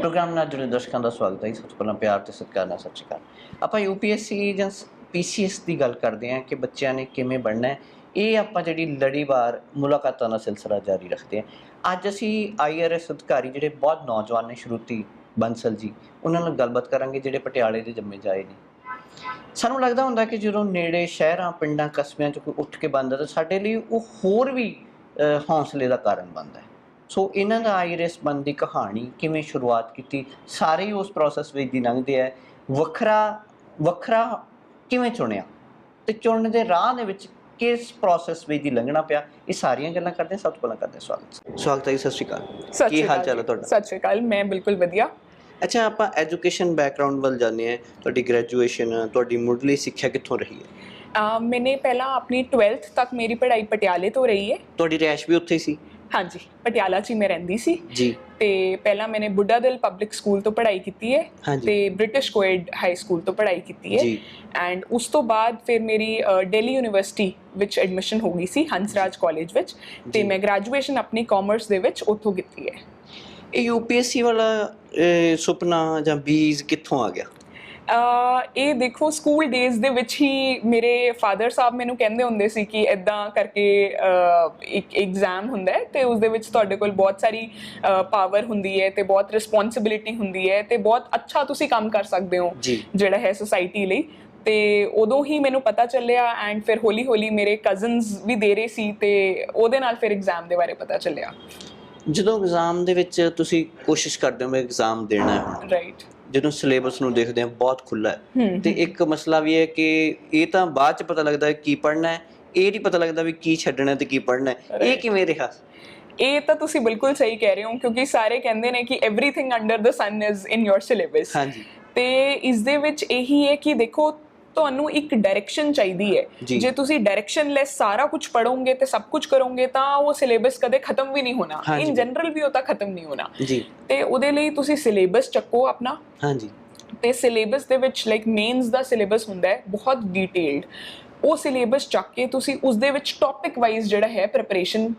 Programme ਨਾਲ ਜੁੜੇ ਦਰਸ਼ਕਾਂ ਦਾ ਸਵਾਗਤ ਹੈ ਸਭ ਤੋਂ ਪਹਿਲਾਂ ਪਿਆਰ ਤੇ ਸਤਿਕਾਰ ਨਾਲ ਸਤਿ ਸ਼੍ਰੀ ਅਕਾਲ ਆਪਾਂ ਯੂਪੀਐਸਸੀ ਜਾਂ ਪੀਸੀਐਸ ਦੀ ਗੱਲ ਕਰਦੇ ਹਾਂ ਕਿ ਬੱਚਿਆਂ ਨੇ ਕਿਵੇਂ ਬਣਨਾ ਹੈ ਇਹ ਆਪਾਂ ਜਿਹੜੀ ਲੜੀਵਾਰ ਮੁਲਾਕਾਤਾਂ ਦਾ ਸਿਲਸਿਲਾ ਜਾਰੀ ਰੱਖਦੇ ਹਾਂ ਅੱਜ ਅਸੀਂ ਆਈਆਰਐਸ ਅਧਿਕਾਰੀ ਜਿਹੜੇ ਬਹੁਤ ਨੌਜਵਾਨ ਨੇ ਸ਼ਰੂਤੀ ਬੰਸਲ ਜੀ ਉਹਨਾਂ ਨਾਲ ਗੱਲਬਾਤ ਕਰਾਂਗੇ ਜਿਹੜੇ ਪਟਿਆਲੇ ਦੇ ਜੰਮੇ ਜਾਏ ਨੇ ਸਾਨੂੰ ਲੱਗਦਾ ਹੁੰਦਾ ਕਿ ਜਦੋਂ ਨੇੜੇ ਸ਼ਹਿਰਾਂ ਪਿੰਡਾਂ ਕਸਬਿਆਂ 'ਚ ਕੋਈ ਉੱਠ ਕੇ ਬੰਦਾ ਤਾਂ ਸਾਡੇ ਲਈ ਉਹ ਹੋਰ ਵੀ ਅ, ਹੌਸਲੇ ਦਾ ਕਾਰਨ ਬਣਦਾ ਹੈ ਸੋ ਇਹਨਾਂ ਦਾ ਆਈਰੈਸ ਬਣ ਦੀ ਕਹਾਣੀ ਕਿਵੇਂ ਸ਼ੁਰੂਆਤ ਕੀਤੀ? ਸਾਰੇ ਹੀ ਉਸ ਪ੍ਰੋਸੈਸ ਵਿੱਚ ਦੀ ਲੰਘਦੇ ਆ। ਵੱਖਰਾ ਵੱਖਰਾ ਕਿਵੇਂ ਚੁਣਿਆ? ਤੇ ਚੁਣਨ ਦੇ ਰਾਹ ਦੇ ਵਿੱਚ ਕਿਸ ਪ੍ਰੋਸੈਸ ਵਿੱਚ ਦੀ ਲੰਘਣਾ ਪਿਆ? ਇਹ ਸਾਰੀਆਂ ਗੱਲਾਂ ਕਰਦੇ। ਸਭ ਤੋਂ ਪਹਿਲਾਂ ਕਰਦੇ ਸਵਾਗਤ ਸਵਾਗਤ ਹੈ ਸਤਿ ਸ਼੍ਰੀ ਅਕਾਲ। ਕੀ ਹਾਲ ਚਾਲ ਹੈ। ਤੁਹਾਡਾ? ਸਤਿ ਸ਼੍ਰੀ ਅਕਾਲ। ਮੈਂ ਬਿਲਕੁਲ ਵਧੀਆ। ਅੱਛਾ ਆਪਾਂ ਐਜੂਕੇਸ਼ਨ ਬੈਕਗ੍ਰਾਉਂਡ ਵੱਲ ਜਾਂਦੇ ਹਾਂ। ਤੁਹਾਡੀ ਗ੍ਰੈਜੂਏਸ਼ਨ ਤੁਹਾਡੀ ਮੁੱਢਲੀ ਸਿੱਖਿਆ ਕਿੱਥੋਂ ਰਹੀ ਹੈ? ਮੈंने ਪਹਿਲਾਂ ਆਪਣੀ 12th ਤੱਕ ਮੇਰੀ ਪੜ੍ਹਾਈ ਪਟਿਆਲੇ ਤੋਂ ਰਹੀ ਹੈ। ਤੁਹਾਡੀ ਰੈਸ਼ ਵੀ ਉੱਥੇ ਹੀ ਸੀ? ਹਾਂਜੀ ਪਟਿਆਲਾ 'ਚ ਹੀ ਮੈਂ ਰਹਿੰਦੀ ਸੀ। ਜੀ। ਤੇ ਪਹਿਲਾਂ ਮੈंने ਬੁੱਢਾ ਦਿਲ ਪਬਲਿਕ ਸਕੂਲ ਤੋਂ ਪੜ੍ਹਾਈ ਕੀਤੀ ਹੈ ਹਾਂਜੀ। ਤੇ ਬ੍ਰਿਟਿਸ਼ ਕੋਇਡ ਹਾਈ ਸਕੂਲ ਤੋਂ ਪੜ੍ਹਾਈ ਕੀਤੀ ਹੈ ਜੀ। ਐਂਡ ਉਸ ਤੋਂ ਬਾਅਦ ਫਿਰ ਮੇਰੀ ਦਿੱਲੀ ਯੂਨੀਵਰਸਿਟੀ ਵਿੱਚ ਐਡਮਿਸ਼ਨ ਹੋ ਗਈ ਸੀ ਹੰਸਰਾਜ ਕਾਲਜ ਵਿੱਚ ਤੇ। ਮੈਂ ਗ੍ਰੈਜੂਏਸ਼ਨ ਆਪਣੀ ਕਾਮਰਸ ਦੇ ਵਿੱਚ ਉੱਥੋਂ ਕੀਤੀ ਹੈ ਇਹ ਯੂਪੀਐਸਸੀ ਵਾਲਾ ਅਹ, ਸੁਪਨਾ ਜਾਂ ਬੀਜ ਕਿੱਥੋਂ ਆ ਗਿਆ? ਇਹ ਦੇਖੋ ਸਕੂਲ ਡੇਜ਼ ਦੇ ਵਿੱਚ ਹੀ ਮੇਰੇ ਫਾਦਰ ਸਾਹਿਬ ਮੈਨੂੰ ਕਹਿੰਦੇ ਹੁੰਦੇ ਸੀ ਕਿ ਇਦਾਂ ਕਰਕੇ ਇੱਕ ਐਗਜ਼ਾਮ ਹੁੰਦਾ ਹੈ ਤੇ ਉਸ ਦੇ ਵਿੱਚ ਤੁਹਾਡੇ ਕੋਲ ਬਹੁਤ ਸਾਰੀ ਪਾਵਰ ਹੁੰਦੀ ਹੈ ਤੇ ਬਹੁਤ ਰਿਸਪੌਂਸਿਬਿਲਿਟੀ ਹੁੰਦੀ ਹੈ ਤੇ ਬਹੁਤ ਅੱਛਾ ਤੁਸੀਂ ਕੰਮ ਕਰ ਸਕਦੇ ਹੋ ਜਿਹੜਾ ਹੈ ਸੋਸਾਇਟੀ ਲਈ। ਤੇ ਉਦੋਂ ਹੀ ਮੈਨੂੰ ਪਤਾ ਚੱਲਿਆ ਐਂਡ ਫਿਰ ਹੌਲੀ ਹੌਲੀ ਮੇਰੇ ਕਜ਼ਨਸ ਵੀ ਦੇ ਰਹੇ ਸੀ ਤੇ ਉਹਦੇ ਨਾਲ ਫਿਰ ਐਗਜ਼ਾਮ ਦੇ ਬਾਰੇ ਪਤਾ ਚੱਲਿਆ। ਜਦੋਂ ਐਗਜ਼ਾਮ ਦੇ ਵਿੱਚ ਤੁਸੀਂ ਕੋਸ਼ਿਸ਼ ਕਰਦੇ ਹੋ ਮੈਂ ਐਗਜ਼ਾਮ ਦੇਣਾ ਹੈ। ਰਾਈਟ ਜਦੋਂ ਸਿਲੇਬਸ ਨੂੰ ਦੇਖਦੇ ਹਾਂ ਬਹੁਤ ਖੁੱਲਾ ਹੈ ਹੂੰ ਤੇ ਇੱਕ ਮਸਲਾ ਵੀ ਹੈ ਕਿ ਇਹ ਤਾਂ ਬਾਅਦ ਚ ਪਤਾ ਲੱਗਦਾ ਹੈ ਕੀ ਪੜ੍ਹਨਾ ਹੈ ਇਹ ਨਹੀਂ ਪਤਾ ਲੱਗਦਾ ਵੀ ਕੀ ਛੱਡਣਾ ਤੇ ਕੀ ਪੜ੍ਹਨਾ ਹੈ ਇਹ Right. ਕਿਵੇਂ ਰਿਹਾ ਇਹ ਤਾਂ ਤੁਸੀਂ ਬਿਲਕੁਲ ਸਹੀ ਕਹਿ ਰਹੇ ਹੋ ਕਿਉਂਕਿ ਸਾਰੇ ਕਹਿੰਦੇ ਨੇ ਕਿ everything under the sun is in your syllabus ਹਾਂਜੀ ਤੇ ਇਸ ਦੇ ਵਿੱਚ ਇਹੀ ਹੈ ਕਿ ਦੇਖੋ ਤੁਹਾਨੂੰ ਇੱਕ ਡਾਇਰੈਕਸ਼ਨ ਚਾਹੀਦੀ ਹੈ। ਜੀ। ਤੁਸੀਂ ਡਾਇਰੈਕਸ਼ਨ ਲੈਸ ਸਾਰਾ ਕੁਝ ਪੜੋਗੇ ਤੇ ਸਭ ਕੁਝ ਕਰੋਗੇ ਤਾਂ ਉਹ ਸਿਲੇਬਸ ਕਦੇ ਖਤਮ ਵੀ ਨਹੀਂ ਹੋਣਾ। ਇਨ ਜਨਰਲ ਵੀ ਉਹ ਤਾਂ ਖਤਮ ਨਹੀਂ ਹੋਣਾ। ਜੀ। ਤੇ ਉਹਦੇ ਲਈ ਤੁਸੀਂ ਸਿਲੇਬਸ ਚੱਕੋ ਆਪਣਾ। ਹਾਂਜੀ। ਤੇ ਸਿਲੇਬਸ ਦੇ ਵਿੱਚ ਲਾਈਕ ਮੇਨਸ ਦਾ ਸਿਲੇਬਸ ਹੁੰਦਾ ਹੈ ਬਹੁਤ ਡਿਟੇਲਡ ਉਹ ਸਿਲੇਬਸ ਚੱਕ ਕੇ ਤੁਸੀਂ ਉਸ ਦੇ ਵਿੱਚ ਟੌਪਿਕ ਵਾਈਜ਼ ਜਿਹੜਾ ਹੈ ਪ੍ਰੈਪਰੇਸ਼ਨ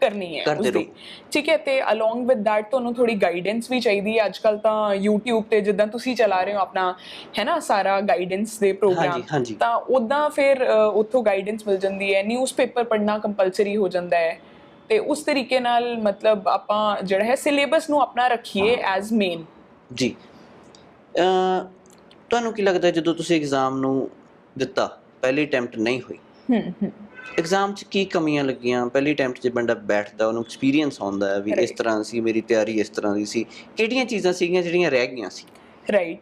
ਕਰਨੀ ਹੈ ਕਰਦੇ ਉਸਦੀ। ਠੀਕ ਹੈ ਤੇ ਅਲੋਂਗ ਵਿਦ ਥੈਟ ਤੁਹਾਨੂੰ ਥੋੜੀ ਗਾਈਡੈਂਸ ਵੀ ਚਾਹੀਦੀ ਹੈ। ਅੱਜਕੱਲ ਤਾਂ YouTube ਤੇ ਜਿੱਦਾਂ ਤੁਸੀਂ ਚਲਾ ਰਹੇ ਹੋ ਆਪਣਾ ਹੈ ਨਾ ਸਾਰਾ ਗਾਈਡੈਂਸ ਦੇ ਪ੍ਰੋਗਰਾਮ। ਤਾਂ ਉਦਾਂ ਫਿਰ ਉੱਥੋਂ ਗਾਈਡੈਂਸ ਮਿਲ ਜਾਂਦੀ ਹੈ। ਨਿਊਜ਼ਪੇਪਰ ਪੜ੍ਹਨਾ ਕੰਪਲਸਰੀ ਹੋ ਜਾਂਦਾ ਹੈ। ਤੇ ਉਸ ਤਰੀਕੇ ਨਾਲ ਮਤਲਬ ਆਪਾਂ ਜਿਹੜਾ ਹੈ ਸਿਲੇਬਸ ਨੂੰ ਆਪਣਾ ਰੱਖੀਏ ਐਜ਼ ਮੇਨ ਜੀ। ਤੁਹਾਨੂੰ ਕੀ ਲੱਗਦਾ ਜਦੋਂ ਤੁਸੀਂ ਐਗਜ਼ਾਮ ਨੂੰ ਦਿੱਤਾ ਪਹਿਲੀ ਅਟੈਂਪਟ ਨਹੀਂ ਹੋਈ? ਹੂੰ ਹੂੰ। ਐਗਜ਼ਾਮ 'ਚ ਕੀ ਕਮੀਆਂ ਲੱਗੀਆਂ ਪਹਿਲੀ ਅਟੈਂਪਟ 'ਚ ਬੰਦਾ ਬੈਠਦਾ ਉਹਨੂੰ ਐਕਸਪੀਰੀਅੰਸ ਆਉਂਦਾ ਹੈ ਵੀ ਇਸ. ਤਰ੍ਹਾਂ ਸੀ ਮੇਰੀ ਤਿਆਰੀ ਇਸ ਤਰ੍ਹਾਂ ਦੀ ਸੀ ਕਿਹੜੀਆਂ ਚੀਜ਼ਾਂ ਸੀਗੀਆਂ ਜਿਹੜੀਆਂ ਰਹਿ ਗਈਆਂ ਸੀ ਰਾਈਟ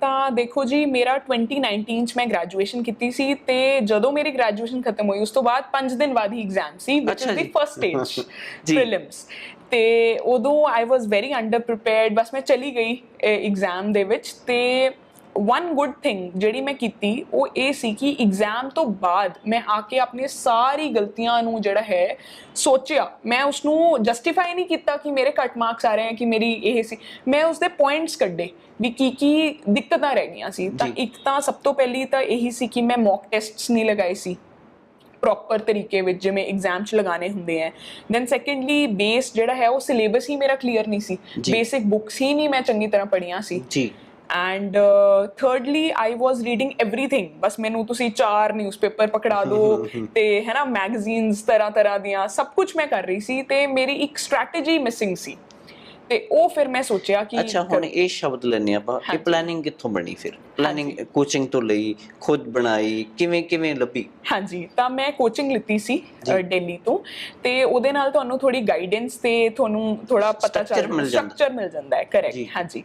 ਤਾਂ ਦੇਖੋ ਜੀ ਮੇਰਾ 2019 ਚ ਮੈਂ ਗ੍ਰੈਜੂਏਸ਼ਨ ਕੀਤੀ ਸੀ ਤੇ ਜਦੋਂ ਮੇਰੀ ਗ੍ਰੈਜੂਏਸ਼ਨ ਖਤਮ ਹੋਈ ਉਸ ਤੋਂ ਬਾਅਦ 5 ਦਿਨ ਬਾਅਦ ਹੀ ਐਗਜ਼ਾਮ ਸੀ ਵਿਚ ਇਜ਼ ਦੀ। ਫਰਸਟ ਸਟੇਜ ਜੀ। ਪ੍ਰੀਲਿਮਸ ਤੇ ਉਦੋਂ I was very underprepared ਬਸ ਮੈਂ ਚਲੀ ਗਈ ਐਗਜ਼ਾਮ ਦੇ ਵਿੱਚ ਤੇ ਵਨ ਗੁੱਡ ਥਿੰਗ ਜਿਹੜੀ ਮੈਂ ਕੀਤੀ ਉਹ ਇਹ ਸੀ ਕਿ ਐਗਜ਼ਾਮ ਤੋਂ ਬਾਅਦ ਮੈਂ ਆ ਕੇ ਆਪਣੀ ਸਾਰੀ ਗਲਤੀਆਂ ਨੂੰ ਜਿਹੜਾ ਹੈ ਸੋਚਿਆ। ਮੈਂ ਉਸ ਨੂੰ ਜਸਟੀਫਾਈ ਨਹੀਂ ਕੀਤਾ ਕਿ ਮੇਰੇ ਘੱਟ ਮਾਰਕਸ ਆ ਰਹੇ ਹਨ ਕਿ ਮੇਰੀ ਇਹ ਸੀ। ਮੈਂ ਉਸ ਦੇ ਪੁਆਇੰਟਸ ਕੱਢੇ ਵੀ ਕੀ ਕੀ ਦਿੱਕਤਾਂ ਰਹਿ ਗਈਆਂ ਸੀ। ਤਾਂ। ਇੱਕ ਤਾਂ ਸਭ ਤੋਂ ਪਹਿਲੀ ਤਾਂ ਇਹੀ ਸੀ ਕਿ ਮੈਂ ਮੌਕ ਟੈਸਟਸ ਨਹੀਂ ਲਗਾਏ ਸੀ। ਪ੍ਰੋਪਰ ਤਰੀਕੇ ਵਿੱਚ ਜਿਵੇਂ ਐਗਜ਼ਾਮ ਚ ਲਗਾਣੇ ਹੁੰਦੇ ਆ। ਦੈਨ ਸੈਕੰਡਲੀ ਬੇਸ ਜਿਹੜਾ ਹੈ ਉਹ ਸਿਲੇਬਸ ਹੀ ਮੇਰਾ ਕਲੀਅਰ ਨਹੀਂ ਸੀ। ਬੇਸਿਕ ਬੁੱਕਸ ਹੀ ਨਹੀਂ ਮੈਂ ਚੰਗੀ ਤਰ੍ਹਾਂ ਪੜ੍ਹੀਆਂ ਸੀ। ਜੀ। and thirdly I was reading everything ਬਸ ਮੈਨੂੰ ਤੁਸੀਂ ਚਾਰ ਨਿਊਜ਼ਪੇਪਰ ਪਕੜਾ ਦਿਓ ਤੇ ਹੈ ਨਾ ਮੈਗਜ਼ੀਨਸ ਤਰ੍ਹਾਂ ਤਰ੍ਹਾਂ ਦੀਆਂ ਸਭ ਕੁਝ ਮੈਂ ਕਰ ਰਹੀ ਸੀ ਤੇ ਮੇਰੀ ਇੱਕ ਸਟ੍ਰੈਟਜੀ ਮਿਸਿੰਗ ਸੀ ਤੇ ਉਹ ਫਿਰ ਮੈਂ ਸੋਚਿਆ ਕਿ ਅੱਛਾ ਹੁਣ ਇਹ ਸ਼ਬਦ ਲੈਣੇ ਆਪਾਂ ਇਹ। ਪਲੈਨਿੰਗ ਕਿੱਥੋਂ ਬਣੀ ਫਿਰ? ਪਲੈਨਿੰਗ ਕੋਚਿੰਗ ਤੋਂ ਲਈ ਖੁਦ ਬਣਾਈ ਕਿਵੇਂ ਕਿਵੇਂ ਲੱਭੀ? ਹਾਂਜੀ ਤਾਂ ਮੈਂ ਕੋਚਿੰਗ ਲਿੱਤੀ ਸੀ ਦਿੱਲੀ ਤੋਂ ਤੇ ਉਹਦੇ ਨਾਲ ਤੁਹਾਨੂੰ ਥੋੜੀ ਗਾਈਡੈਂਸ ਤੇ ਤੁਹਾਨੂੰ ਥੋੜਾ ਪਤਾ ਚੱਲ। ਸਟਰਕਚਰ ਮਿਲ ਜਾਂਦਾ ਹੈ। ਕਰੈਕਟ ਹਾਂਜੀ।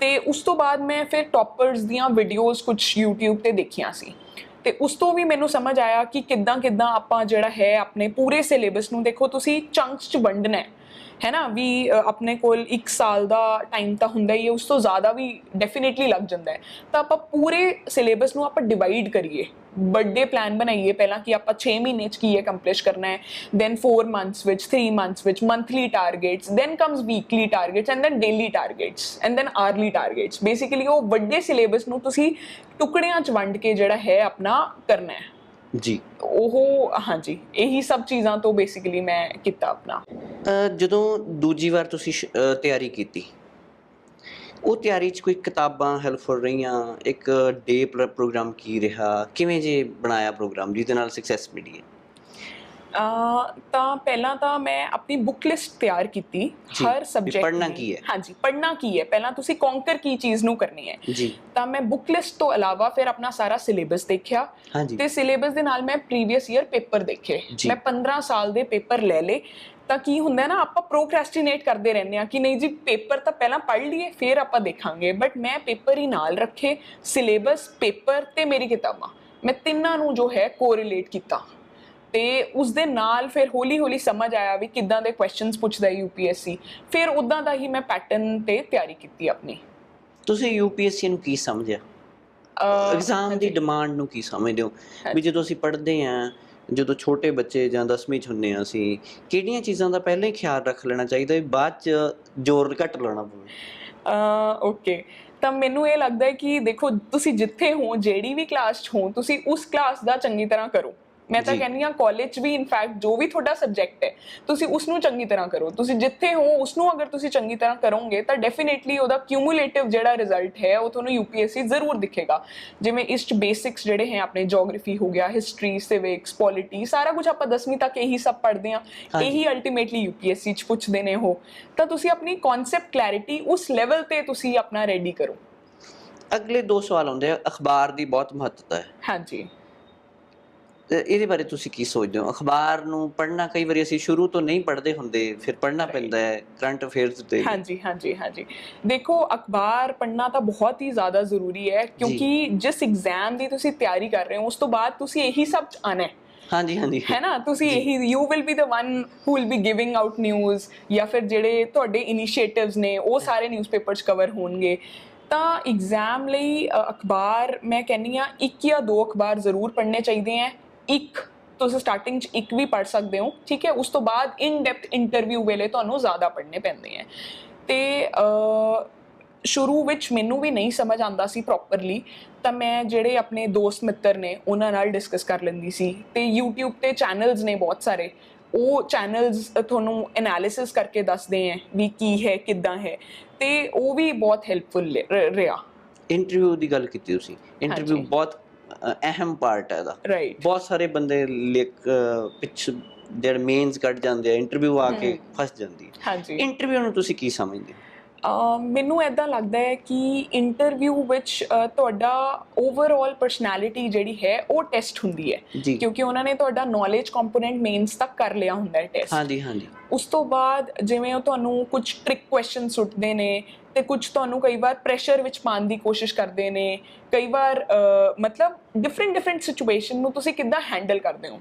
ਤੇ ਉਸ ਤੋਂ ਬਾਅਦ ਮੈਂ ਫਿਰ ਟੌਪਰਸ ਦੀਆਂ ਵੀਡੀਓਜ਼ ਕੁਝ YouTube ਤੇ ਦੇਖੀਆਂ ਸੀ। ਤੇ ਉਸ ਤੋਂ ਵੀ ਮੈਨੂੰ ਸਮਝ ਆਇਆ ਕਿ ਕਿੱਦਾਂ ਕਿੱਦਾਂ ਆਪਾਂ ਜਿਹੜਾ ਹੈ ਆਪਣੇ ਪੂਰੇ ਸਿਲੇਬਸ ਨੂੰ ਦੇਖੋ ਤੁਸੀਂ ਚੰਕਸ ਚ ਵੰਡਣਾ ਹੈ। ਹੈ ਨਾ, ਵੀ ਆਪਣੇ ਕੋਲ 1 ਸਾਲ ਦਾ ਟਾਈਮ ਤਾਂ ਹੁੰਦਾ ਹੀ ਹੈ, ਉਸ ਤੋਂ ਜ਼ਿਆਦਾ ਵੀ ਡੈਫੀਨਿਟਲੀ ਲੱਗ ਜਾਂਦਾ ਹੈ। ਤਾਂ ਆਪਾਂ ਪੂਰੇ ਸਿਲੇਬਸ ਨੂੰ ਆਪਾਂ ਡਿਵਾਈਡ ਕਰੀਏ। ਵੱਡੇ ਪਲਾਨ ਬਣਾਈਏ ਪਹਿਲਾਂ ਕਿ ਆਪਾਂ 6 ਮਹੀਨੇ ਚ ਕੀ ਅਕੰਪਲਿਸ਼ ਕਰਨਾ ਹੈ ਦੈਨ 4 ਮੰਥਸ ਵਿੱਚ 3 ਮੰਥਸ ਵਿੱਚ monthly targets then comes weekly targets and then daily targets and then hourly targets basically ਉਹ ਵੱਡੇ ਸਿਲੇਬਸ ਨੂੰ ਤੁਸੀਂ ਟੁਕੜਿਆਂ ਚ ਵੰਡ ਕੇ ਜਿਹੜਾ ਹੈ, ਆਪਣਾ ਕਰਨਾ ਹੈ। ਜੀ। ਉਹ ਹਾਂਜੀ ਇਹੀ ਸਭ ਚੀਜ਼ਾਂ ਤੋਂ ਬੇਸਿਕਲੀ ਮੈਂ ਕੀਤਾ ਆਪਣਾ। ਜਦੋਂ ਦੂਜੀ ਵਾਰ ਤੁਸੀਂ ਤਿਆਰੀ ਕੀਤੀ ਉਹ ਤਿਆਰੀ 'ਚ ਕੋਈ ਕਿਤਾਬਾਂ ਹੈਲਪਫੁਲ ਰਹੀਆਂ? ਇੱਕ ਡੇ ਪ੍ਰੋਗਰਾਮ ਕੀ ਰਿਹਾ? ਕਿਵੇਂ ਜੇ ਬਣਾਇਆ ਪ੍ਰੋਗਰਾਮ ਜਿਹਦੇ ਨਾਲ ਸਕਸੈਸ ਮਿਲੀ ਹੈ? ਤਾਂ ਪਹਿਲਾਂ ਤਾਂ ਮੈਂ ਆਪਣੀ ਬੁੱਕ ਲਿਸਟ ਤਿਆਰ ਕੀਤੀ ਹਰ ਸਬਜੈਕਟ ਪੜ੍ਹਨਾ ਕੀ ਹੈ? ਹਾਂਜੀ ਪੜ੍ਹਨਾ ਕੀ ਹੈ? ਪਹਿਲਾਂ ਤੁਸੀਂ ਕੌਂਕਰ ਕੀ ਚੀਜ਼ ਨੂੰ ਕਰਨੀ ਹੈ? ਜੀ। ਤਾਂ ਮੈਂ ਬੁੱਕ ਲਿਸਟ ਤੋਂ ਇਲਾਵਾ ਫਿਰ ਆਪਣਾ ਸਾਰਾ ਸਿਲੇਬਸ ਦੇਖਿਆ ਤੇ ਸਿਲੇਬਸ ਦੇ ਨਾਲ ਮੈਂ ਪ੍ਰੀਵੀਅਸ ਈਅਰ ਪੇਪਰ ਦੇਖੇ। ਮੈਂ 15 ਸਾਲ ਦੇ ਪੇਪਰ ਲੈ ਲਏ। ਤਾਂ ਕੀ ਹੁੰਦਾ ਨਾ ਆਪਾਂ ਪ੍ਰੋਕ੍ਰੈਸਟੀਨੇਟ ਕਰਦੇ ਰਹਿੰਦੇ ਆ ਕਿ ਨਹੀਂ ਜੀ ਪੇਪਰ ਤਾਂ ਪਹਿਲਾਂ ਪੜ੍ਹ ਲਈਏ ਫਿਰ ਆਪਾਂ ਦੇਖਾਂਗੇ। ਬਟ ਮੈਂ ਪੇਪਰ ਹੀ ਨਾਲ ਰੱਖੇ ਸਿਲੇਬਸ ਪੇਪਰ ਤੇ ਮੇਰੀ ਕਿਤਾਬਾਂ। ਮੈਂ ਤਿੰਨਾਂ ਨੂੰ ਜੋ ਹੈ ਕੋਰਿਲੇਟ ਕੀਤਾ। ਤੇ ਉਸ ਦੇ ਨਾਲ ਫਿਰ ਹੌਲੀ ਹੌਲੀ ਸਮਝ ਆਇਆ ਵੀ ਕਿੱਦਾਂ ਦੇ ਕੁਐਸਚਨਸ ਪੁੱਛਦਾ ਹੈ ਯੂਪੀਐਸਸੀ ਫਿਰ ਉਦਾਂ ਦਾ ਹੀ ਮੈਂ ਪੈਟਰਨ ਤੇ ਤਿਆਰੀ ਕੀਤੀ ਆਪਣੀ। ਤੁਸੀਂ ਯੂਪੀਐਸਸੀ ਨੂੰ ਕੀ ਸਮਝਿਆ? ਐਗਜ਼ਾਮ ਦੀ ਡਿਮਾਂਡ ਨੂੰ ਕੀ ਸਮਝਦੇ ਹੋ? ਵੀ ਜਦੋਂ ਅਸੀਂ ਪੜ੍ਹਦੇ ਆਂ ਜਦੋਂ ਛੋਟੇ ਬੱਚੇ ਜਾਂ 10ਵੀਂ ਚ ਹੁੰਨੇ ਆ ਅਸੀਂ ਕਿਹੜੀਆਂ ਚੀਜ਼ਾਂ ਦਾ ਪਹਿਲਾਂ ਹੀ ਖਿਆਲ ਰੱਖ ਲੈਣਾ ਚਾਹੀਦਾ ਵੀ ਬਾਅਦ ਚ ਜ਼ੋਰ ਘੱਟ ਲਾਉਣਾ ਪਵੇ? ਓਕੇ ਤਾਂ ਮੈਨੂੰ ਇਹ ਲੱਗਦਾ ਹੈ ਕਿ ਦੇਖੋ ਤੁਸੀਂ ਜਿੱਥੇ ਹੋ ਜਿਹੜੀ ਵੀ ਕਲਾਸ 'ਚ ਹੋ ਤੁਸੀਂ ਉਸ ਕਲਾਸ ਦਾ ਚੰਗੀ ਤਰ੍ਹਾਂ ਕਰੋ। ਮੈਂ ਤਾਂ। ਕਹਿੰਦੀ ਹਾਂ ਕਾਲਜ 'ਚ ਵੀ ਇਨਫੈਕਟ ਜੋ ਵੀ ਤੁਹਾਡਾ ਸਬਜੈਕਟ ਹੈ ਤੁਸੀਂ ਉਸ ਨੂੰ ਚੰਗੀ ਤਰ੍ਹਾਂ ਕਰੋ। ਤੁਸੀਂ ਜਿੱਥੇ ਹੋ ਉਸ ਨੂੰ ਅਗਰ ਤੁਸੀਂ ਚੰਗੀ ਤਰ੍ਹਾਂ ਕਰੋਗੇ ਤਾਂ ਡੈਫੀਨੇਟਲੀ ਉਹਦਾ ਕਿਊਮੂਲੇਟਿਵ ਜਿਹੜਾ ਰਿਜ਼ਲਟ ਹੈ ਉਹ ਤੁਹਾਨੂੰ ਯੂਪੀਐਸਸੀ ਜ਼ਰੂਰ ਦਿਖੇਗਾ। ਜਿਵੇਂ ਇਸ 'ਚ ਬੇਸਿਕਸ ਜਿਹੜੇ ਹੈ ਆਪਣੇ ਜੀਓਗ੍ਰਾਫੀ ਹੋ ਗਿਆ ਹਿਸਟਰੀ ਸਿਵਿਕਸ ਪੋਲਿਟੀ ਸਾਰਾ ਕੁਝ ਆਪਾਂ 10ਵੀਂ ਤੱਕ ਇਹੀ ਸਭ ਪੜ੍ਹਦੇ ਹਾਂਜੀ। ਇਹੀ ਅਲਟੀਮੇਟਲੀ ਯੂਪੀਐਸਸੀ 'ਚ ਪੁੱਛਦੇ ਨੇ ਉਹ। ਤਾਂ ਤੁਸੀਂ ਆਪਣੀ ਕਨਸੈਪਟ ਕਲੈਰਿਟੀ ਉਸ ਲੈਵਲ ਤੇ ਤੁਸੀਂ ਆਪਣਾ ਰੈਡੀ ਕਰੋ। ਅਗਲੇ ਦੋ ਸਵਾਲ ਆਉਂਦੇ ਆ ਅਖਬਾਰ ਦੀ ਬਹੁਤ ਮਹੱਤਤਾ ਹੈ। ਹਾਂਜੀ। ਇਹਦੇ ਬਾਰੇ ਤੁਸੀਂ ਕੀ ਸੋਚਦੇ ਹੋ? ਅਖਬਾਰ ਨੂੰ ਪੜ੍ਹਨਾ ਕਈ ਵਾਰੀ ਅਸੀਂ ਸ਼ੁਰੂ ਤੋਂ ਨਹੀਂ ਪੜ੍ਹਦੇ ਹੁੰਦੇ ਫਿਰ ਪੜ੍ਹਨਾ ਪੈਂਦਾ ਹੈ ਕਰੰਟ ਅਫੇਅਰਸ ਤੇ ਹਾਂਜੀ ਹਾਂਜੀ ਹਾਂਜੀ। ਦੇਖੋ ਅਖਬਾਰ ਪੜ੍ਹਨਾ ਤਾਂ ਬਹੁਤ ਹੀ ਜ਼ਿਆਦਾ ਜ਼ਰੂਰੀ ਹੈ ਕਿਉਂਕਿ ਜਿਸ ਐਗਜ਼ਾਮ ਦੀ ਤੁਸੀਂ ਤਿਆਰੀ ਕਰ ਰਹੇ ਹੋ ਉਸ ਤੋਂ ਬਾਅਦ ਤੁਸੀਂ ਇਹੀ ਸਭ ਚ ਆਣਾ ਹੈ। ਹਾਂਜੀ ਹਾਂਜੀ। ਹੈ ਨਾ? ਤੁਸੀਂ ਇਹੀ you will be the one who will be giving out news ਜਾਂ ਫਿਰ ਜਿਹੜੇ ਤੁਹਾਡੇ ਇਨੀਸ਼ੀਏਟਿਵਸ ਨੇ ਉਹ ਸਾਰੇ ਨਿਊਜ਼ਪੇਪਰ 'ਚ ਕਵਰ ਹੋਣਗੇ। ਤਾਂ ਐਗਜ਼ਾਮ ਲਈ ਅਖਬਾਰ ਮੈਂ ਕਹਿੰਨੀ ਆ ਇੱਕ ਜਾਂ ਦੋ ਅਖਬਾਰ ਜ਼ਰੂਰ ਪੜ੍ਹਨੇ ਚਾਹੀਦੇ ਹੈ। ਇੱਕ ਤੁਸੀਂ ਸਟਾਰਟਿੰਗ 'ਚ ਇੱਕ ਵੀ ਪੜ੍ਹ ਸਕਦੇ ਹੋ ਠੀਕ ਹੈ? ਉਸ ਤੋਂ ਬਾਅਦ ਇਨ ਡੈਪਥ ਇੰਟਰਵਿਊ ਵੇਲੇ ਤੁਹਾਨੂੰ ਜ਼ਿਆਦਾ ਪੜ੍ਹਨੇ ਪੈਂਦੇ ਹੈ ਤੇ ਅ, ਸ਼ੁਰੂ ਵਿੱਚ ਮੈਨੂੰ ਵੀ ਨਹੀਂ ਸਮਝ ਆਂਦਾ ਸੀ ਪ੍ਰੋਪਰਲੀ ਤਾਂ ਮੈਂ ਜਿਹੜੇ ਆਪਣੇ ਦੋਸਤ ਮਿੱਤਰ ਨੇ ਉਹਨਾਂ ਨਾਲ ਡਿਸਕਸ ਕਰ ਲੈਂਦੀ ਸੀ। ਤੇ YouTube ਤੇ ਚੈਨਲਸ ਨੇ ਬਹੁਤ ਸਾਰੇ। ਉਹ ਚੈਨਲਸ ਤੁਹਾਨੂੰ ਐਨਾਲਿਸਿਸ ਕਰਕੇ ਦੱਸਦੇ ਆ ਵੀ ਕੀ ਹੈ ਕਿੱਦਾਂ ਹੈ। ਤੇ ਉਹ ਵੀ ਬਹੁਤ ਹੈਲਪਫੁਲ ਰਿਹਾ। ਇੰਟਰਵਿਊ ਦੀ ਗੱਲ ਕੀਤੀ ਤੁਸੀਂ। ਇੰਟਰਵਿਊ। ਬਹੁਤ ਅਹਿਮ ਪਾਰਟ ਹੈ ਇਹਦਾ। ਰਾਈਟ ਬਹੁਤ ਸਾਰੇ ਬੰਦੇ ਲਿਖ ਪਿੱਛ ਜਿਹੜੇ ਮੇਨਸ ਕੱਢ ਜਾਂਦੇ ਆ ਇੰਟਰਵਿਊ ਆ ਕੇ ਫਸ ਜਾਂਦੀ ਹੈ। ਹਾਂਜੀ। ਇੰਟਰਵਿਊ ਨੂੰ ਤੁਸੀਂ ਕੀ ਸਮਝਦੇ ਹੋ? ਮੈਨੂੰ ਐਦਾਂ ਲੱਗਦਾ ਹੈ ਕਿ ਇੰਟਰਵਿਊ ਵਿੱਚ ਤੁਹਾਡਾ ਓਵਰਆਲ ਪਰਸਨੈਲਿਟੀ ਜਿਹੜੀ ਹੈ ਉਹ ਟੈਸਟ ਹੁੰਦੀ ਹੈ। ਕਿਉਂਕਿ ਉਹਨਾਂ ਨੇ ਤੁਹਾਡਾ ਨੌਲੇਜ ਕੰਪੋਨੈਂਟ ਮੇਨਸ ਤੱਕ ਕਰ ਲਿਆ ਹੁੰਦਾ ਹੈ ਟੈਸਟ ਹਾਂਜੀ ਹਾਂਜੀ। ਉਸ ਤੋਂ ਬਾਅਦ ਜਿਵੇਂ ਉਹ ਤੁਹਾਨੂੰ ਕੁਝ ਟ੍ਰਿਕ ਕੁਐਸਚਨ ਸੁੱਟਦੇ ਨੇ ਤੇ ਕੁਝ ਤੁਹਾਨੂੰ ਕਈ ਵਾਰ ਪ੍ਰੈਸ਼ਰ ਵਿੱਚ ਪਾਉਣ ਦੀ ਕੋਸ਼ਿਸ਼ ਕਰਦੇ ਨੇ ਕਈ ਵਾਰ ਮਤਲਬ ਡਿਫਰੈਂਟ ਡਿਫਰੈਂਟ ਸਿਚੁਏਸ਼ਨ ਨੂੰ ਤੁਸੀਂ ਕਿੱਦਾਂ ਹੈਂਡਲ ਕਰਦੇ ਹੋ?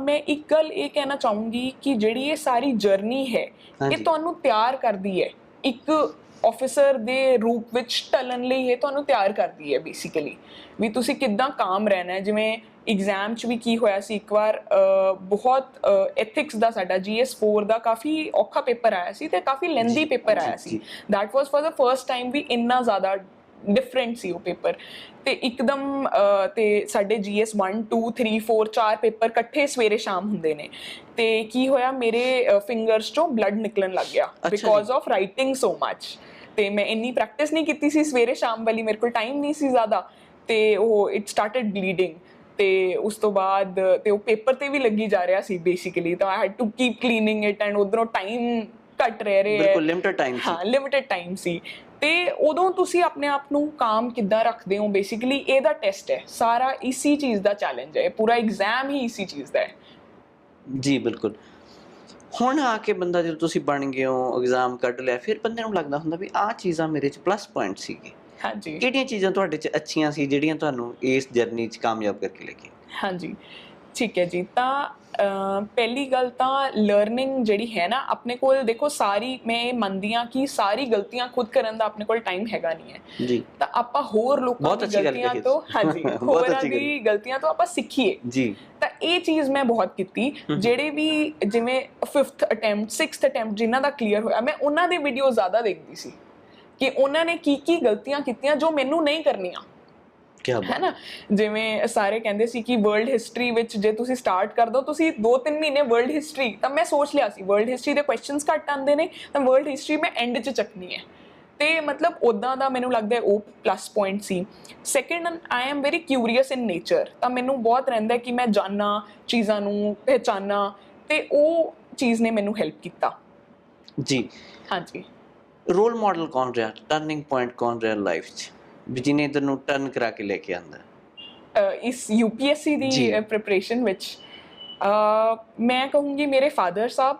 ਮੈਂ ਇੱਕ ਗੱਲ ਇਹ ਕਹਿਣਾ ਚਾਹੂੰਗੀ ਕਿ ਜਿਹੜੀ ਇਹ ਸਾਰੀ ਜਰਨੀ ਹੈ ਇਹ। ਤੁਹਾਨੂੰ ਤਿਆਰ ਕਰਦੀ ਹੈ। ਇੱਕ ਆਫੀਸਰ ਦੇ ਰੂਪ ਵਿੱਚ ਢਲਣ ਲਈ ਇਹ ਤੁਹਾਨੂੰ ਤਿਆਰ ਕਰਦੀ ਹੈ ਬੇਸਿਕਲੀ ਵੀ ਤੁਸੀਂ ਕਿੱਦਾਂ ਕਾਮ ਰਹਿਣਾ ਹੈ? ਜਿਵੇਂ ਐਗਜ਼ਾਮ 'ਚ ਵੀ ਕੀ ਹੋਇਆ ਸੀ ਇੱਕ ਵਾਰ ਬਹੁਤ ਐਥਿਕਸ ਦਾ ਸਾਡਾ GS4 ਦਾ ਕਾਫੀ ਔਖਾ ਪੇਪਰ ਆਇਆ ਸੀ ਤੇ ਕਾਫੀ ਲੈਂਦੀ ਪੇਪਰ ਆਇਆ ਸੀ। that was for the first time ਵੀ ਇੰਨਾ ਜ਼ਿਆਦਾ ਡਿਫਰੈਂਟ ਸੀ ਉਹ ਪੇਪਰ ਤੇ ਇੱਕਦਮ ਤੇ ਸਾਡੇ GS 1 2 3 4 ਚਾਰ ਪੇਪਰ ਇਕੱਠੇ ਸਵੇਰੇ ਸ਼ਾਮ ਹੁੰਦੇ ਨੇ। ਤੇ ਕੀ ਹੋਇਆ ਮੇਰੇ ਫਿੰਗਰਸ ਚੋਂ ਬਲੱਡ ਨਿਕਲਣ ਲੱਗ ਗਿਆ। Because of writing so much ਤੇ ਮੈਂ ਇੰਨੀ ਪ੍ਰੈਕਟਿਸ ਨਹੀਂ ਕੀਤੀ ਸੀ ਸਵੇਰੇ ਸ਼ਾਮ ਵਾਲੀ ਮੇਰੇ ਕੋਲ ਟਾਈਮ ਨਹੀਂ ਸੀ ਜ਼ਿਆਦਾ। ਤੇ ਉਹ ਇਟ ਸਟਾਰਟਡ ਬਲੀਡਿੰਗ ਤੇ ਉਸ ਤੋਂ ਬਾਅਦ ਤੇ ਉਹ ਪੇਪਰ ਤੇ ਵੀ ਲੱਗੀ ਜਾ ਰਿਹਾ ਸੀ ਬੇਸਿਕਲੀ ਤਾਂ I had to keep cleaning it and ਉਧਰੋਂ ਟਾਈਮ ਘਟ ਰਹਿ ਰਿਹਾ ਹੈ। ਬਿਲਕੁਲ ਲਿਮਟਿਡ ਟਾਈਮ ਸੀ। ਹਾਂ ਲਿਮਿਟਿਡ ਟਾਈਮ ਸੀ। ਤੇ ਉਦੋਂ ਤੁਸੀਂ ਆਪਣੇ ਆਪ ਨੂੰ ਕਾਮ ਕਿੱਦਾਂ ਰੱਖਦੇ ਹੋ? ਬੇਸਿਕਲੀ ਇਹਦਾ ਟੈਸਟ ਹੈ। ਸਾਰਾ ਇਸੀ ਚੀਜ਼ ਦਾ ਚੈਲੰਜ ਹੈ। ਪੂਰਾ ਐਗਜ਼ਾਮ ਹੀ ਇਸੀ ਚੀਜ਼ ਦਾ ਹੈ। ਜੀ ਬਿਲਕੁਲ। ਹੁਣ ਆ ਕੇ ਬੰਦਾ ਜਦੋਂ ਤੁਸੀਂ ਬਣ ਗਏ ਹੋ ਐਗਜ਼ਾਮ ਕੱਢ ਲਿਆ ਫਿਰ ਬੰਦੇ ਨੂੰ ਲੱਗਦਾ ਹੁੰਦਾ ਵੀ ਆਹ ਚੀਜ਼ਾਂ ਮੇਰੇ 'ਚ ਪਲੱਸ ਪੁਆਇੰਟ ਸੀਗੇ। ਹਾਂਜੀ। ਕਿਹੜੀਆਂ ਚੀਜ਼ਾਂ ਤੁਹਾਡੇ 'ਚ ਅੱਛੀਆਂ ਸੀ ਜਿਹੜੀਆਂ ਤੁਹਾਨੂੰ ਇਸ ਜਰਨੀ 'ਚ ਕਾਮਯਾਬ ਕਰਕੇ ਲੈ ਕੇ ਹਾਂਜੀ। ਠੀਕ ਹੈ ਜੀ। ਤਾਂ ਪਹਿਲੀ ਗੱਲ ਤਾਂ ਲਰਨਿੰਗ ਜਿਹੜੀ ਹੈ ਨਾ ਆਪਣੇ ਕੋਲ ਦੇਖੋ ਸਾਰੀ ਮੈਂ ਮੰਨਦੀ ਹਾਂ ਕਿ ਸਾਰੀ ਗਲਤੀਆਂ ਖੁਦ ਕਰਨ ਦਾ ਆਪਣੇ ਕੋਲ ਟਾਈਮ ਹੈਗਾ ਨਹੀਂ ਹੈ। ਜੀ। ਤਾਂ ਆਪਾਂ ਹੋਰ ਲੋਕਾਂ ਦੀ ਗਲਤੀਆਂ ਤੋਂ। ਹਾਂਜੀ ਹੋਰਾਂ। ਦੀ ਗਲਤੀਆਂ ਤੋਂ ਆਪਾਂ ਸਿੱਖੀਏ। ਜੀ। ਤਾਂ ਇਹ ਚੀਜ਼ ਮੈਂ ਬਹੁਤ ਕੀਤੀ। ਜਿਹੜੇ ਵੀ ਜਿਵੇਂ 5th ਅਟੈਂਪਟ 6th ਅਟੈਂਪਟ ਜਿਨ੍ਹਾਂ ਦਾ ਕਲੀਅਰ ਹੋਇਆ ਮੈਂ ਉਹਨਾਂ ਦੇ ਵੀਡੀਓ ਜ਼ਿਆਦਾ ਦੇਖਦੀ ਸੀ ਕਿ ਉਹਨਾਂ ਨੇ ਕੀ ਕੀ ਗਲਤੀਆਂ ਕੀਤੀਆਂ ਜੋ ਮੈਨੂੰ ਨਹੀਂ ਕਰਨੀਆਂ। ਕੀ ਹੈ ਬਾਤ ਨਾ ਜਿਵੇਂ ਸਾਰੇ ਕਹਿੰਦੇ ਸੀ ਕਿ ਵਰਲਡ ਹਿਸਟਰੀ ਵਿੱਚ ਜੇ ਤੁਸੀਂ ਸਟਾਰਟ ਕਰ ਦੋ ਤੁਸੀਂ 2-3 ਮਹੀਨੇ ਵਰਲਡ ਹਿਸਟਰੀ ਤਾਂ ਮੈਂ ਸੋਚ ਲਿਆ ਸੀ ਵਰਲਡ ਹਿਸਟਰੀ ਦੇ ਕੁਐਸਚਨਸ ਘੱਟ ਆਉਂਦੇ ਨੇ ਤਾਂ ਵਰਲਡ ਹਿਸਟਰੀ ਮੈਂ ਐਂਡ 'ਚ ਚੱਕਣੀ ਹੈ। ਤੇ ਮਤਲਬ ਉਦਾਂ ਦਾ ਮੈਨੂੰ ਲੱਗਦਾ ਹੈ ਉਹ plus point C. Second I am very curious in nature ਤਾਂ ਮੈਨੂੰ ਬਹੁਤ ਰਹਿੰਦਾ ਹੈ ਕਿ ਮੈਂ ਜਾਨਾਂ ਚੀਜ਼ਾਂ ਨੂੰ ਪਹਿਚਾਨਾਂ ਤੇ ਉਹ ਚੀਜ਼ ਨੇ ਮੈਨੂੰ ਹੈਲਪ ਕੀਤਾ। ਜੀ। ਹਾਂਜੀ। ਰੋਲ ਮਾਡਲ ਕੌਣ ਰਿਹਾ? ਟਰਨਿੰਗ ਪੁਆਇੰਟ ਕੌਣ ਰਿਹਾ ਲਾਈਫ 'ਚ? ਵੀ ਜਿਹਨੇ ਇਧਰ ਨੂੰ ਟਰਨ ਕਰਾ ਕੇ ਲੈ ਕੇ ਆਂਦਾ ਇਸ ਯੂਪੀਐਸਸੀ ਦੀ ਜੀ। ਪ੍ਰਿਪਰੇਸ਼ਨ ਵਿੱਚ ਅ, ਮੈਂ ਕਹੂੰਗੀ ਮੇਰੇ ਫਾਦਰ ਸਾਹਿਬ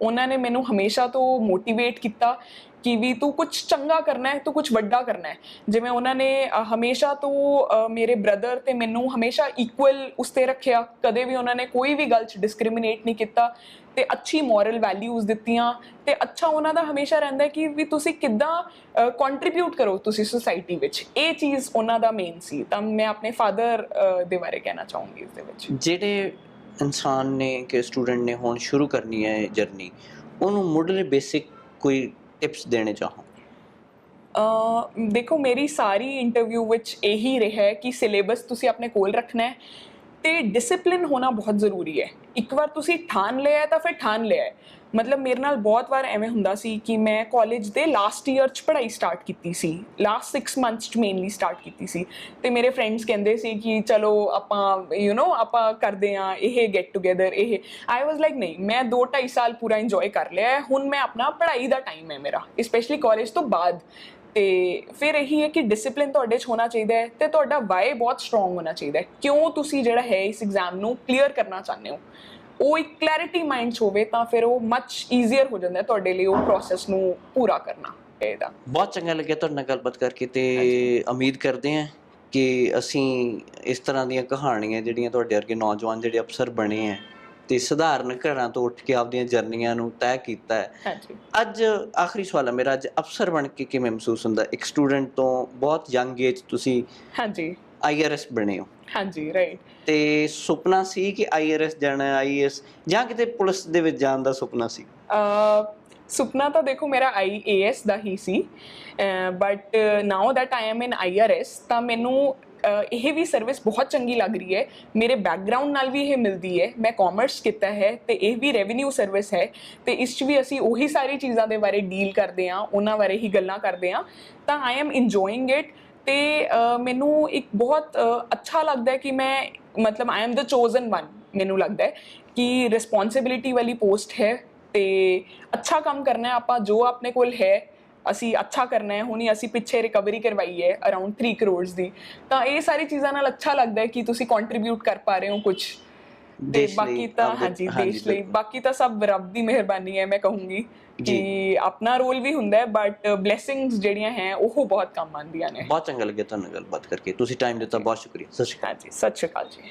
ਉਹਨਾਂ ਨੇ ਮੈਨੂੰ ਹਮੇਸ਼ਾ ਤੋਂ ਮੋਟੀਵੇਟ ਕੀਤਾ ਕਿ ਵੀ ਤੂੰ ਕੁਝ ਚੰਗਾ ਕਰਨਾ ਹੈ, ਤੂੰ ਕੁਝ ਵੱਡਾ ਕਰਨਾ ਹੈ। ਜਿਵੇਂ ਉਹਨਾਂ ਨੇ ਹਮੇਸ਼ਾ ਤੋਂ ਮੇਰੇ ਬ੍ਰਦਰ ਤੇ ਮੈਨੂੰ ਹਮੇਸ਼ਾ ਇਕੁਅਲ ਉਸ ਤੇ ਰੱਖਿਆ। ਕਦੇ ਵੀ ਉਹਨਾਂ ਨੇ ਕੋਈ ਵੀ ਗੱਲ 'ਚ ਡਿਸਕ੍ਰਿਮੀਨੇਟ ਨਹੀਂ ਕੀਤਾ ਤੇ ਅੱਛੀ ਮੋਰਲ ਵੈਲਿਊਜ਼ ਦਿੱਤੀਆਂ ਤੇ ਅੱਛਾ ਉਹਨਾਂ ਦਾ ਹਮੇਸ਼ਾ ਰਹਿੰਦਾ ਕਿ ਵੀ ਤੁਸੀਂ ਕਿੱਦਾਂ ਕੰਟਰੀਬਿਊਟ ਕਰੋ ਤੁਸੀਂ ਸੁਸਾਇਟੀ ਵਿੱਚ। ਇਹ ਚੀਜ਼ ਉਹਨਾਂ ਦਾ ਮੇਨ ਸੀ। ਤਾਂ ਮੈਂ ਆਪਣੇ ਫਾਦਰ ਦੇ ਬਾਰੇ ਕਹਿਣਾ ਚਾਹੂੰਗੀ ਇਸ ਦੇ ਵਿੱਚ। ਜਿਹੜੇ ਇਨਸਾਨ ਨੇ ਕਿ ਸਟੂਡੈਂਟ ਨੇ ਹੁਣ ਸ਼ੁਰੂ ਕਰਨੀ ਹੈ ਜਰਨੀ ਉਹਨੂੰ ਮੁੱਢਲੇ ਬੇਸਿਕ ਕੋਈ ਟਿਪਸ ਦੇਣੇ ਚਾਹੋ? ਦੇਖੋ ਮੇਰੀ ਸਾਰੀ ਇੰਟਰਵਿਊ ਵਿੱਚ ਇਹੀ ਰਿਹਾ ਹੈ ਕਿ ਸਿਲੇਬਸ ਤੁਸੀਂ ਆਪਣੇ ਕੋਲ ਰੱਖਣਾ ਹੈ ਤੇ ਡਿਸਪਲਿਨ ਹੋਣਾ ਬਹੁਤ ਜ਼ਰੂਰੀ ਹੈ। ਇੱਕ ਵਾਰ ਤੁਸੀਂ ਠਾਣ ਲਿਆ ਤਾਂ ਫਿਰ ਠਾਣ ਲਿਆ ਮਤਲਬ ਮੇਰੇ ਨਾਲ ਬਹੁਤ ਵਾਰ ਐਵੇਂ ਹੁੰਦਾ ਸੀ ਕਿ ਮੈਂ ਕਾਲਜ ਦੇ ਲਾਸਟ ਈਅਰ 'ਚ ਪੜ੍ਹਾਈ ਸਟਾਰਟ ਕੀਤੀ ਸੀ। ਲਾਸਟ 6 ਮੰਥਸ 'ਚ ਮੇਨਲੀ ਸਟਾਰਟ ਕੀਤੀ ਸੀ। ਤੇ ਮੇਰੇ ਫਰੈਂਡਸ ਕਹਿੰਦੇ ਸੀ ਕਿ ਚਲੋ ਆਪਾਂ ਯੂ نو ਆਪਾਂ ਕਰਦੇ ਆ ਇਹ ਗੈਟ ਟੂਗੇਦਰ ਇਹ। ਆਈ ਵਾਸ ਲਾਈਕ ਨਹੀਂ, ਮੈਂ 2 2.5 ਸਾਲ ਪੂਰਾ ਇੰਜੋਏ ਕਰ ਲਿਆ ਹੈ। ਹੁਣ ਮੈਂ ਆਪਣਾ ਪੜ੍ਹਾਈ ਦਾ ਟਾਈਮ ਹੈ ਮੇਰਾ ਸਪੈਸ਼ਲੀ ਕਾਲਜ ਤੋਂ ਬਾਅਦ। ਤੇ ਫਿਰ ਇਹੀ ਹੈ ਕਿ ਡਿਸਪਲਿਨ ਤੁਹਾਡੇ 'ਚ ਹੋਣਾ ਚਾਹੀਦਾ ਹੈ ਤੇ ਤੁਹਾਡਾ ਵਾਈ ਬਹੁਤ ਸਟਰੋਂਗ ਹੋਣਾ ਚਾਹੀਦਾ ਹੈ। ਕਿਉਂ ਤੁਸੀਂ ਜਿਹੜਾ ਹੈ ਇਸ ਐਗਜ਼ਾਮ ਨੂੰ ਕਲੀਅਰ ਕਰਨਾ ਚਾਹੁੰਦੇ ਹੋ? ਉਹ ਇੱਕ ਕਲੈਰਿਟੀ ਮਾਈਂਡ 'ਚ ਹੋਵੇ ਤਾਂ ਫਿਰ ਉਹ ਮੱਚ ਈਜ਼ੀਅਰ ਹੋ ਜਾਂਦਾ ਤੁਹਾਡੇ ਲਈ ਉਹ ਪ੍ਰੋਸੈਸ ਨੂੰ ਪੂਰਾ ਕਰਨਾ ਇਹਦਾ। ਬਹੁਤ ਚੰਗਾ ਲੱਗਿਆ ਤੁਹਾਡੇ ਨਾਲ ਗੱਲਬਾਤ ਕਰਕੇ ਤੇ ਉਮੀਦ ਕਰਦੇ ਹਾਂ ਕਿ ਅਸੀਂ ਇਸ ਤਰ੍ਹਾਂ ਦੀਆਂ ਕਹਾਣੀਆਂ ਜਿਹੜੀਆਂ ਤੁਹਾਡੇ ਵਰਗੇ ਨੌਜਵਾਨ ਜਿਹੜੇ ਅਫਸਰ ਬਣੇ ਆ ਤੇ ਸਧਾਰਨ ਘਰਾਂ ਤੋਂ ਉੱਠ ਕੇ ਆਪਦੀਆਂ ਜਰਨੀਆਂ ਨੂੰ ਤੈਅ ਕੀਤਾ ਹੈ। ਅੱਜ ਆਖਰੀ ਸਵਾਲ ਹੈ ਮੇਰਾ ਅੱਜ ਅਫਸਰ ਬਣ ਕੇ ਕਿਵੇਂ ਮਹਿਸੂਸ ਹੁੰਦਾ? ਇੱਕ ਸਟੂਡੈਂਟ ਤੋਂ ਬਹੁਤ ਯੰਗ ਏਜ ਤੁਸੀਂ ਹਾਂਜੀ। ਆਈਆਰਐਸ ਬਣੇ ਹੋ। ਹਾਂਜੀ ਰਾਈਟ ਤੇ ਸੁਪਨਾ ਸੀ ਕਿ ਆਈਆਰਐਸ ਜਾਣਾ ਆਈਐਸ ਜਾਂ ਕਿਤੇ ਪੁਲਿਸ ਦੇ ਵਿੱਚ ਜਾਣ ਦਾ ਸੁਪਨਾ ਸੀ? ਅਹ ਸੁਪਨਾ ਤਾਂ ਦੇਖੋ ਮੇਰਾ ਆਈਏਐਸ ਦਾ ਹੀ ਸੀ। But now that I am in IRS ਤਾਂ ਮੈਨੂੰ ਇਹ ਵੀ ਸਰਵਿਸ ਬਹੁਤ ਚੰਗੀ ਲੱਗ ਰਹੀ ਹੈ। ਮੇਰੇ ਬੈਕਗ੍ਰਾਉਂਡ ਨਾਲ ਵੀ ਇਹ ਮਿਲਦੀ ਹੈ। ਮੈਂ ਕਾਮਰਸ ਕੀਤਾ ਹੈ ਤੇ ਇਹ ਵੀ ਰੈਵਨਿਊ ਸਰਵਿਸ ਹੈ। ਤੇ ਇਸ 'ਚ ਵੀ ਅਸੀਂ ਉਹੀ ਸਾਰੀ ਚੀਜ਼ਾਂ ਦੇ ਬਾਰੇ ਡੀਲ ਕਰਦੇ ਹਾਂ ਉਹਨਾਂ ਬਾਰੇ ਹੀ ਗੱਲਾਂ ਕਰਦੇ ਹਾਂ। ਤਾਂ ਆਈ ਐਮ ਇੰਜੋਇੰਗ ਇਟ ਤੇ ਮੈਨੂੰ ਇੱਕ ਬਹੁਤ ਅੱਛਾ ਲੱਗਦਾ ਹੈ ਕਿ ਮੈਂ, ਮਤਲਬ ਆਈ ਐਮ ਦ ਚੋਜ਼ਨ ਵਨ ਮੈਨੂੰ ਲੱਗਦਾ ਹੈ ਕਿ ਰਿਸਪੌਂਸਿਬਿਲਿਟੀ ਵਾਲੀ ਪੋਸਟ ਹੈ ਤੇ ਅੱਛਾ ਕੰਮ ਕਰਨਾ ਹੈ, ਆਪਾਂ ਜੋ ਆਪਣੇ ਕੋਲ ਹੈ, ਅਸੀਂ ਅੱਛਾ ਕਰਨਾ ਹੈ, ਹੁਣੀ ਅਸੀਂ ਪਿੱਛੇ ਰਿਕਵਰੀ ਕਰਵਾਈ ਹੈ ਅਰਾਊਂਡ 3 ਕਰੋੜਸ ਦੀ। ਤਾਂ ਇਹ ਸਾਰੀ ਚੀਜ਼ਾਂ ਨਾਲ ਅੱਛਾ ਲੱਗਦਾ ਹੈ ਕਿ ਤੁਸੀਂ ਕੰਟਰੀਬਿਊਟ ਕਰ ਪਾ ਰਹੇ ਹੋ ਕੁਝ ਤੇ ਦੇਸ਼ ਲਈ, ਬਾਕੀ ਤਾਂ ਆਪਦੇ- ਹਾਂਜੀ ਹਾਂਜੀ, ਦੇਸ਼ ਲਈ। ਬਿਲਕੁਲ। ਬਾਕੀ ਤਾਂ ਸਭ ਰੱਬ ਦੀ ਮਿਹਰਬਾਨੀ ਹੈ ਮੈਂ ਕਹੂੰਗੀ ਕਿ ਆਪਣਾ ਰੋਲ ਵੀ ਹੁੰਦਾ ਹੈ ਬਟ ਬਲੇਸਿੰਗਸ ਜਿਹੜੀਆਂ ਹੈ ਉਹ ਬਹੁਤ ਕੰਮ ਆਉਂਦੀਆਂ ਨੇ। ਬਹੁਤ ਚੰਗਾ ਲੱਗਿਆ ਤੁਹਾਨੂੰ ਗੱਲਬਾਤ ਕਰਕੇ। ਤੁਸੀਂ ਟਾਈਮ ਦਿੱਤਾ ਬਹੁਤ ਸ਼ੁਕਰੀਆ। ਸਤਿ ਸ਼੍ਰੀ ਅਕਾਲ। ਹਾਂਜੀ ਸਤਿ ਸ਼੍ਰੀ ਅਕਾਲ ਜੀ।